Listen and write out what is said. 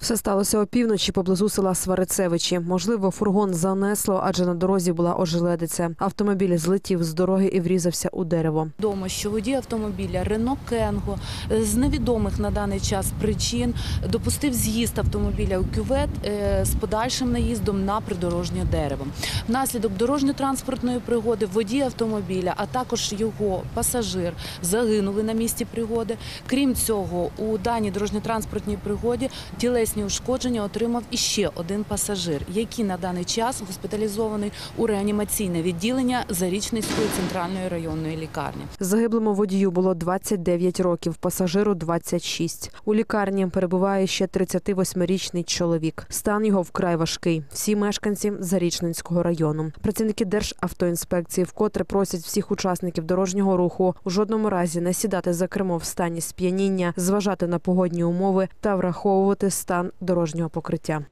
Все сталося опівночі поблизу села Сварицевичі. Можливо, фургон занесло, адже на дорозі була ожеледиця. Автомобіль злетів з дороги і врізався у дерево. Відомо, що водій автомобіля Рено Кенго з невідомих на даний час причин допустив з'їзд автомобіля у кювет е, з подальшим наїздом на придорожнє дерево. Внаслідок дорожньо-транспортної пригоди водій автомобіля, а також його пасажир загинули на місці пригоди. Крім цього, у даній дорожньо-транспортній пригоді тілесні ушкодження отримав іще один пасажир, який на даний час госпіталізований у реанімаційне відділення Зарічницької центральної районної лікарні. Загиблому водію було 29 років, пасажиру 26. У лікарні перебуває ще 38-річний чоловік. Стан його вкрай важкий. Всі мешканці Зарічненського району. Працівники Державтоінспекції вкотре просять всіх учасників дорожнього руху у жодному разі не сідати за кермо в стані сп'яніння, зважати на погодні умови та враховувати стан дорожнього покриття.